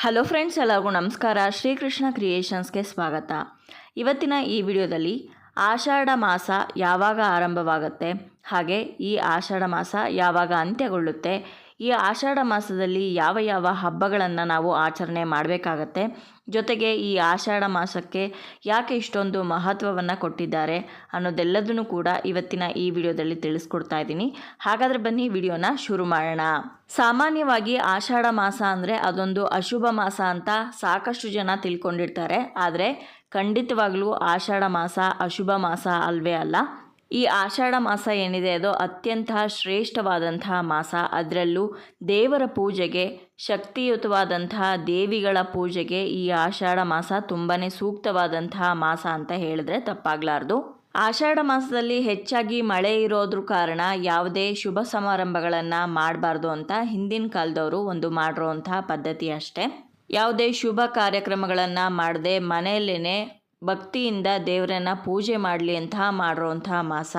Hello friends, ಎಲ್ಲರಿಗೂ ನಮಸ್ಕಾರ. ಶ್ರೀಕೃಷ್ಣ ಕ್ರಿಯೇಷನ್ಸ್ಗೆ ಸ್ವಾಗತ. ಇವತ್ತಿನ ಈ ವಿಡಿಯೋದಲ್ಲಿ ಆಷಾಢ ಮಾಸ ಯಾವಾಗ ಆರಂಭವಾಗುತ್ತೆ, ಹಾಗೆ ಈ ಆಷಾಢ ಮಾಸ ಯಾವಾಗ ಅಂತ್ಯಗೊಳ್ಳುತ್ತೆ ಈ ಆಷಾಢ ಮಾಸದಲ್ಲಿ ಯಾವ ಯಾವ ಹಬ್ಬಗಳನ್ನು ನಾವು ಆಚರಣೆ ಮಾಡಬೇಕಾಗತ್ತೆ? ಜೊತೆಗೆ ಈ ಆಷಾಢ ಮಾಸಕ್ಕೆ ಯಾಕೆ ಇಷ್ಟೊಂದು ಮಹತ್ವವನ್ನು ಕೊಟ್ಟಿದ್ದಾರೆ ಅನ್ನೋದೆಲ್ಲದನ್ನು ಕೂಡ ಇವತ್ತಿನ ಈ ವಿಡಿಯೋದಲ್ಲಿ ತಿಳಿಸ್ಕೊಡ್ತಾ ಇದ್ದೀನಿ. ಹಾಗಾದರೆ ಬನ್ನಿ ವಿಡಿಯೋನ ಶುರು ಮಾಡೋಣ. ಸಾಮಾನ್ಯವಾಗಿ ಆಷಾಢ ಮಾಸ ಅಂದರೆ ಅದೊಂದು ಅಶುಭ ಮಾಸ ಅಂತ ಸಾಕಷ್ಟು ಜನ ತಿಳ್ಕೊಂಡಿರ್ತಾರೆ. ಆದರೆ ಖಂಡಿತವಾಗಲೂ ಆಷಾಢ ಮಾಸ ಅಶುಭ ಮಾಸ ಅಲ್ವೇ ಅಲ್ಲ. ಈ ಆಷಾಢ ಮಾಸ ಏನಿದೆ ಅದು ಅತ್ಯಂತ ಶ್ರೇಷ್ಠವಾದಂತಹ ಮಾಸ. ಅದರಲ್ಲೂ ದೇವರ ಪೂಜೆಗೆ, ಶಕ್ತಿಯುತವಾದಂತಹ ದೇವಿಗಳ ಪೂಜೆಗೆ ಈ ಆಷಾಢ ಮಾಸ ತುಂಬಾ ಸೂಕ್ತವಾದಂತಹ ಮಾಸ ಅಂತ ಹೇಳಿದ್ರೆ ತಪ್ಪಾಗಲಾರ್ದು. ಆಷಾಢ ಮಾಸದಲ್ಲಿ ಹೆಚ್ಚಾಗಿ ಮಳೆ ಇರೋದ್ರ ಕಾರಣ ಯಾವುದೇ ಶುಭ ಸಮಾರಂಭಗಳನ್ನು ಮಾಡಬಾರ್ದು ಅಂತ ಹಿಂದಿನ ಕಾಲದವರು ಒಂದು ಮಾಡಿರೋಂತಹ ಪದ್ಧತಿ ಅಷ್ಟೇ. ಯಾವುದೇ ಶುಭ ಕಾರ್ಯಕ್ರಮಗಳನ್ನು ಮಾಡದೆ ಮನೆಯಲ್ಲೇ ಭಕ್ತಿಯಿಂದ ದೇವರನ್ನ ಪೂಜೆ ಮಾಡಲಿ ಅಂತ ಮಾಡಿರುವಂತಹ ಮಾಸ.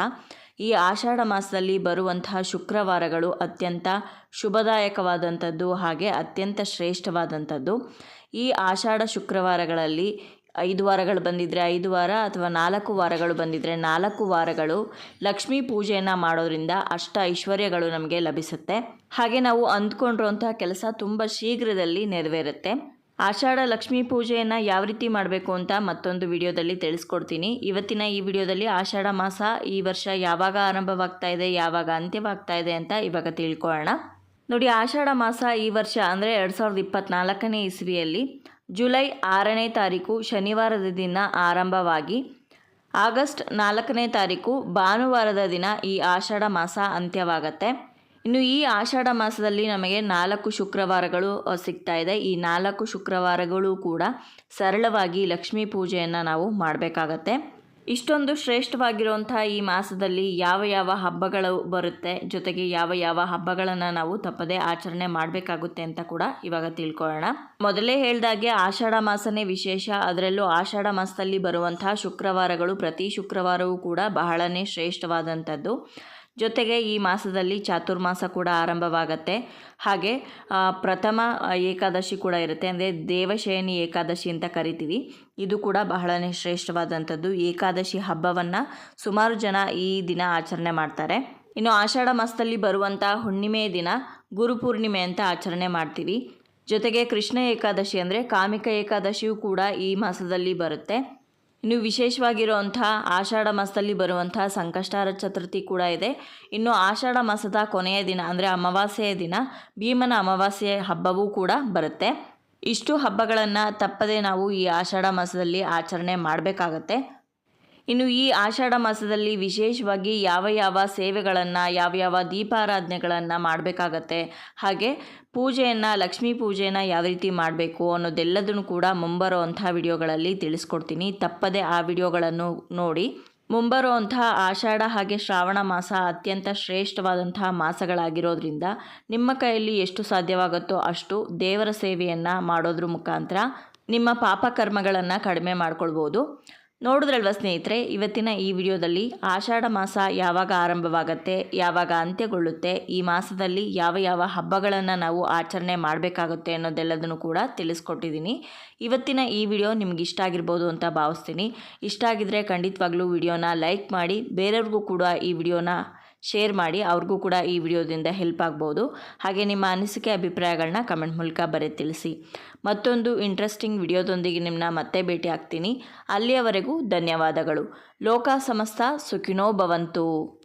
ಈ ಆಷಾಢ ಮಾಸದಲ್ಲಿ ಬರುವಂತಹ ಶುಕ್ರವಾರಗಳು ಅತ್ಯಂತ ಶುಭದಾಯಕವಾದಂಥದ್ದು ಹಾಗೆ ಅತ್ಯಂತ ಶ್ರೇಷ್ಠವಾದಂಥದ್ದು. ಈ ಆಷಾಢ ಶುಕ್ರವಾರಗಳಲ್ಲಿ ಐದು ವಾರಗಳು ಬಂದಿದ್ದರೆ ಐದು ವಾರ ಅಥವಾ ನಾಲ್ಕು ವಾರಗಳು ಬಂದಿದ್ದರೆ ನಾಲ್ಕು ವಾರಗಳು ಲಕ್ಷ್ಮೀ ಪೂಜೆಯನ್ನು ಮಾಡೋದ್ರಿಂದ ಅಷ್ಟ ಐಶ್ವರ್ಯಗಳು ನಮಗೆ ಲಭಿಸುತ್ತೆ. ಹಾಗೆ ನಾವು ಅಂದ್ಕೊಂಡಿರುವಂತಹ ಕೆಲಸ ತುಂಬ ಶೀಘ್ರದಲ್ಲಿ ನೆರವೇರುತ್ತೆ. ಆಷಾಢ ಲಕ್ಷ್ಮೀ ಪೂಜೆಯನ್ನು ಯಾವ ರೀತಿ ಮಾಡಬೇಕು ಅಂತ ಮತ್ತೊಂದು ವಿಡಿಯೋದಲ್ಲಿ ತಿಳಿಸ್ಕೊಡ್ತೀನಿ. ಇವತ್ತಿನ ಈ ವಿಡಿಯೋದಲ್ಲಿ ಆಷಾಢ ಮಾಸ ಈ ವರ್ಷ ಯಾವಾಗ ಆರಂಭವಾಗ್ತಾ ಇದೆ, ಯಾವಾಗ ಅಂತ್ಯವಾಗ್ತಾ ಇದೆ ಅಂತ ಇವಾಗ ತಿಳ್ಕೊಳ್ಳೋಣ. ನೋಡಿ, ಆಷಾಢ ಮಾಸ ಈ ವರ್ಷ ಅಂದರೆ ಎರಡು ಸಾವಿರದ ಇಪ್ಪತ್ತ್ನಾಲ್ಕನೇ ಇಸ್ವಿಯಲ್ಲಿ ಜುಲೈ ಆರನೇ ತಾರೀಕು ಶನಿವಾರದ ದಿನ ಆರಂಭವಾಗಿ ಆಗಸ್ಟ್ ನಾಲ್ಕನೇ ತಾರೀಕು ಭಾನುವಾರದ ದಿನ ಈ ಆಷಾಢ ಮಾಸ ಅಂತ್ಯವಾಗತ್ತೆ. ಇನ್ನು ಈ ಆಷಾಢ ಮಾಸದಲ್ಲಿ ನಮಗೆ ನಾಲ್ಕು ಶುಕ್ರವಾರಗಳು ಸಿಗ್ತಾ ಇದೆ. ಈ ನಾಲ್ಕು ಶುಕ್ರವಾರಗಳು ಕೂಡ ಸರಳವಾಗಿ ಲಕ್ಷ್ಮೀ ಪೂಜೆಯನ್ನು ನಾವು ಮಾಡಬೇಕಾಗತ್ತೆ. ಇಷ್ಟೊಂದು ಶ್ರೇಷ್ಠವಾಗಿರುವಂಥ ಈ ಮಾಸದಲ್ಲಿ ಯಾವ ಯಾವ ಹಬ್ಬಗಳು ಬರುತ್ತೆ, ಜೊತೆಗೆ ಯಾವ ಯಾವ ಹಬ್ಬಗಳನ್ನು ನಾವು ತಪ್ಪದೇ ಆಚರಣೆ ಮಾಡಬೇಕಾಗುತ್ತೆ ಅಂತ ಕೂಡ ಇವಾಗ ತಿಳ್ಕೊಳ್ಳೋಣ. ಮೊದಲೇ ಹೇಳಿದಾಗೆ ಆಷಾಢ ಮಾಸನೇ ವಿಶೇಷ. ಅದರಲ್ಲೂ ಆಷಾಢ ಮಾಸದಲ್ಲಿ ಬರುವಂತಹ ಶುಕ್ರವಾರಗಳು ಪ್ರತಿ ಶುಕ್ರವಾರವೂ ಕೂಡ ಬಹಳನೇ ಶ್ರೇಷ್ಠವಾದಂಥದ್ದು. ಜೊತೆಗೆ ಈ ಮಾಸದಲ್ಲಿ ಚಾತುರ್ಮಾಸ ಕೂಡ ಆರಂಭವಾಗತ್ತೆ. ಹಾಗೆ ಪ್ರಥಮ ಏಕಾದಶಿ ಕೂಡ ಇರುತ್ತೆ. ಅಂದರೆ ದೇವಶಯನಿ ಏಕಾದಶಿ ಅಂತ ಕರಿತೀವಿ. ಇದು ಕೂಡ ಬಹಳನೇ ಶ್ರೇಷ್ಠವಾದಂಥದ್ದು. ಏಕಾದಶಿ ಹಬ್ಬವನ್ನು ಸುಮಾರು ಜನ ಈ ದಿನ ಆಚರಣೆ ಮಾಡ್ತಾರೆ. ಇನ್ನು ಆಷಾಢ ಮಾಸದಲ್ಲಿ ಬರುವಂಥ ಹುಣ್ಣಿಮೆ ದಿನ ಗುರುಪೂರ್ಣಿಮೆ ಅಂತ ಆಚರಣೆ ಮಾಡ್ತೀವಿ. ಜೊತೆಗೆ ಕೃಷ್ಣ ಏಕಾದಶಿ ಅಂದರೆ ಕಾಮಿಕ ಏಕಾದಶಿಯೂ ಕೂಡ ಈ ಮಾಸದಲ್ಲಿ ಬರುತ್ತೆ. ಇನ್ನು ವಿಶೇಷವಾಗಿರುವಂಥ ಆಷಾಢ ಮಾಸದಲ್ಲಿ ಬರುವಂಥ ಸಂಕಷ್ಟಾರ ಚತುರ್ಥಿ ಕೂಡ ಇದೆ. ಇನ್ನು ಆಷಾಢ ಮಾಸದ ಕೊನೆಯ ದಿನ ಅಂದರೆ ಅಮಾವಾಸ್ಯೆಯ ದಿನ, ಭೀಮನ ಅಮಾವಾಸ್ಯೆ ಹಬ್ಬವೂ ಕೂಡ ಬರುತ್ತೆ. ಇಷ್ಟು ಹಬ್ಬಗಳನ್ನು ತಪ್ಪದೆ ನಾವು ಈ ಆಷಾಢ ಮಾಸದಲ್ಲಿ ಆಚರಣೆ ಮಾಡಬೇಕಾಗತ್ತೆ. ಇನ್ನು ಈ ಆಷಾಢ ಮಾಸದಲ್ಲಿ ವಿಶೇಷವಾಗಿ ಯಾವ ಯಾವ ಸೇವೆಗಳನ್ನು, ಯಾವ ಯಾವ ದೀಪಾರಾಧನೆಗಳನ್ನು ಮಾಡಬೇಕಾಗತ್ತೆ? ಹಾಗೆ ಪೂಜೆಯನ್ನು, ಲಕ್ಷ್ಮೀ ಪೂಜೆಯನ್ನು ಯಾವ ರೀತಿ ಮಾಡಬೇಕು ಅನ್ನೋದೆಲ್ಲದನ್ನು ಕೂಡ ಮುಂಬರುವಂಥ ವಿಡಿಯೋಗಳಲ್ಲಿ ತಿಳಿಸ್ಕೊಡ್ತೀನಿ. ತಪ್ಪದೇ ಆ ವಿಡಿಯೋಗಳನ್ನು ನೋಡಿ. ಮುಂಬರುವಂಥ ಆಷಾಢ ಹಾಗೆ ಶ್ರಾವಣ ಮಾಸ ಅತ್ಯಂತ ಶ್ರೇಷ್ಠವಾದಂತಹ ಮಾಸಗಳಾಗಿರೋದ್ರಿಂದ ನಿಮ್ಮ ಕೈಯಲ್ಲಿ ಎಷ್ಟು ಸಾಧ್ಯವಾಗುತ್ತೋ ಅಷ್ಟು ದೇವರ ಸೇವೆಯನ್ನು ಮಾಡೋದ್ರ ಮುಖಾಂತರ ನಿಮ್ಮ ಪಾಪಕರ್ಮಗಳನ್ನು ಕಡಿಮೆ ಮಾಡ್ಕೊಳ್ಬೋದು. ನೋಡಿದ್ರಲ್ವ ಸ್ನೇಹಿತರೆ, ಇವತ್ತಿನ ಈ ವಿಡಿಯೋದಲ್ಲಿ ಆಷಾಢ ಮಾಸ ಯಾವಾಗ ಆರಂಭವಾಗುತ್ತೆ, ಯಾವಾಗ ಅಂತ್ಯಗೊಳ್ಳುತ್ತೆ, ಈ ಮಾಸದಲ್ಲಿ ಯಾವ ಯಾವ ಹಬ್ಬಗಳನ್ನು ನಾವು ಆಚರಣೆ ಮಾಡಬೇಕಾಗುತ್ತೆ ಅನ್ನೋದೆಲ್ಲದನ್ನು ಕೂಡ ತಿಳಿಸ್ಕೊಟ್ಟಿದ್ದೀನಿ. ಇವತ್ತಿನ ಈ ವಿಡಿಯೋ ನಿಮ್ಗೆ ಇಷ್ಟ ಆಗಿರ್ಬೋದು ಅಂತ ಭಾವಿಸ್ತೀನಿ. ಇಷ್ಟ ಆಗಿದ್ರೆ ಖಂಡಿತವಾಗ್ಲೂ ವಿಡಿಯೋನ ಲೈಕ್ ಮಾಡಿ, ಬೇರೆಯವ್ರಿಗೂ ಕೂಡ ಈ ವಿಡಿಯೋನ ಶೇರ್ ಮಾಡಿ ಅವ್ರಿಗೂ ಕೂಡ ಈ ವಿಡಿಯೋದಿಂದ ಹೆಲ್ಪ್ ಆಗ್ಬೋದು. ಹಾಗೆ ನಿಮ್ಮ ಅನಿಸಿಕೆ ಅಭಿಪ್ರಾಯಗಳನ್ನ ಕಮೆಂಟ್ ಮೂಲಕ ಬರೆ ತಿಳಿಸಿ. ಮತ್ತೊಂದು ಇಂಟ್ರೆಸ್ಟಿಂಗ್ ವಿಡಿಯೋದೊಂದಿಗೆ ನಿಮ್ಮನ್ನ ಮತ್ತೆ ಭೇಟಿ ಆಗ್ತೀನಿ. ಅಲ್ಲಿಯವರೆಗೂ ಧನ್ಯವಾದಗಳು. ಲೋಕ ಸಮಸ್ತ ಸುಖಿನೋ ಭವಂತು.